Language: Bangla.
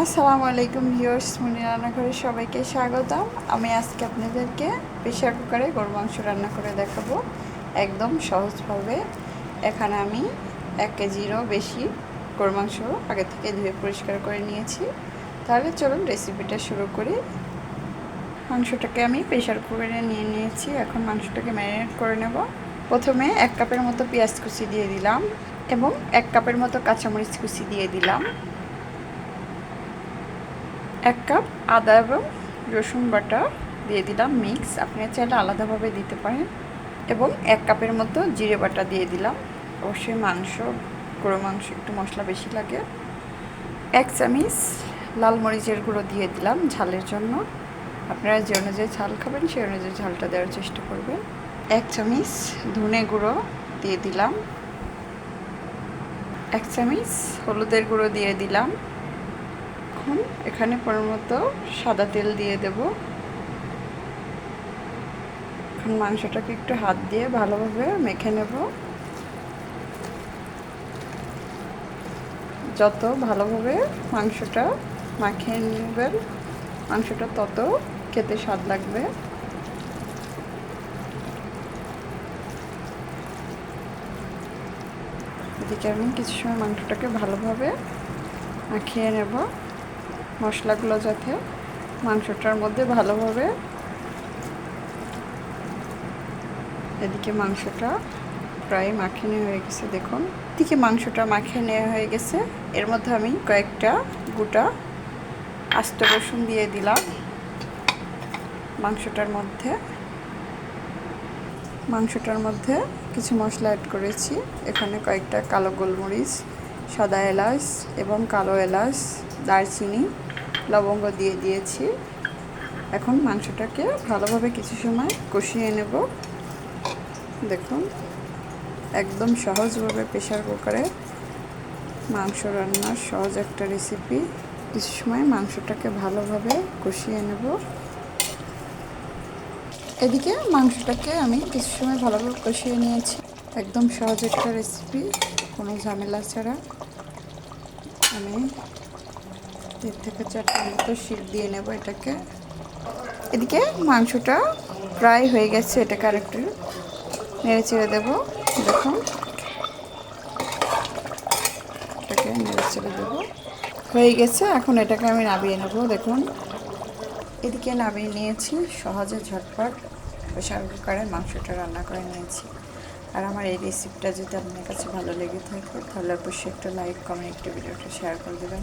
আসসালামু আলাইকুম ভিউয়ার্স মুনি রান্নাঘরে সবাইকে স্বাগতম। আমি আজকে আপনাদেরকে প্রেশার কুকারে গরু মাংস রান্না করে দেখাবো একদম সহজভাবে। এখানে আমি এক কেজিরও বেশি গরু মাংস আগে থেকে ধুয়ে পরিষ্কার করে নিয়েছি। তাহলে চলুন রেসিপিটা শুরু করি। মাংসটাকে আমি প্রেশার কুকারে নিয়ে নিয়েছি। এখন মাংসটাকে ম্যারিনেট করে নেব। প্রথমে এক কাপের মতো পেঁয়াজ কুচি দিয়ে দিলাম এবং এক কাপের মতো কাঁচামরিচ কুচি দিয়ে দিলাম। এক কাপ আদা এবং রসুন বাটা দিয়ে দিলাম মিক্স। আপনি চাইলে আলাদাভাবে দিতে পারেন। এবং এক কাপের মতো জিরে বাটা দিয়ে দিলাম। অবশ্যই মাংস গরু মাংস, একটু মশলা বেশি লাগে। এক চামিচ লাল মরিচের গুঁড়ো দিয়ে দিলাম ঝালের জন্য। আপনারা যে অনুযায়ী ঝাল খাবেন, সেই অনুযায়ী ঝালটা দেওয়ার চেষ্টা করবেন। এক চামিচ ধনে গুঁড়ো দিয়ে দিলাম। এক চামিচ হলুদের গুঁড়ো দিয়ে দিলাম। এখন এখানে মতো সাদা তেল দিয়ে দেব। এখন মাংসটাকে একটু হাত দিয়ে ভালোভাবে মেখে নেব। যত ভালোভাবে মাংসটা মাখিয়ে নেবেন, মাংসটা তত খেতে স্বাদ লাগবে। এদিকে আমি কিছু সময় মাংসটাকে ভালোভাবে মাখিয়ে নেব। মশলাগুলো যাতে মাংসটার মধ্যে ভালোভাবে এদিকে মাংসটা প্রায় মাখিয়ে নেওয়া হয়ে গেছে, দেখুন। এদিকে মাংসটা মাখিয়ে নেওয়া হয়ে গেছে। এর মধ্যে আমি কয়েকটা গোটা আস্ত রসুন দিয়ে দিলাম। মাংসটার মধ্যে মাংসটার মধ্যে কিছু মশলা অ্যাড করেছি। এখানে কয়েকটা কালো গোলমরিচ, সাদা এলাচ এবং কালো এলাচ, দারচিনি লবঙ্গ দিয়ে দিয়েছি। এখন মাংসটাকে ভালোভাবে কিছু সময় কষিয়ে নেব। দেখুন, একদম সহজভাবে প্রেশার কুকারে মাংস রান্নার সহজ একটা রেসিপি কিছু সময় মাংসটাকে ভালোভাবে কষিয়ে নেব। এদিকে মাংসটাকে আমি কিছু সময় ভালোভাবে কষিয়ে নিয়েছি। একদম সহজ একটা রেসিপি কোনো ঝামেলা ছাড়া। আমি তিন থেকে চারটে মতো শিক দিয়ে নেব এটাকে। এদিকে মাংসটা প্রায় হয়ে গেছে, এটাকে আরেকটু নেড়ে চেড়ে দেবো। দেখুন। এটাকে নেড়ে চেড়ে দেবো। হয়ে গেছে, এখন এটাকে আমি নামিয়ে নেব, দেখুন। এদিকে নামিয়ে নিয়েছি, সহজে ঝটপট প্রেশার কুকারে মাংসটা রান্না করে নিয়েছি। আর আমার এই রেসিপিটা যদি আপনার কাছে ভালো লেগে থাকে, তাহলে অবশ্যই একটা লাইক, কমেন্ট, একটা ভিডিওটা শেয়ার করে দেবেন।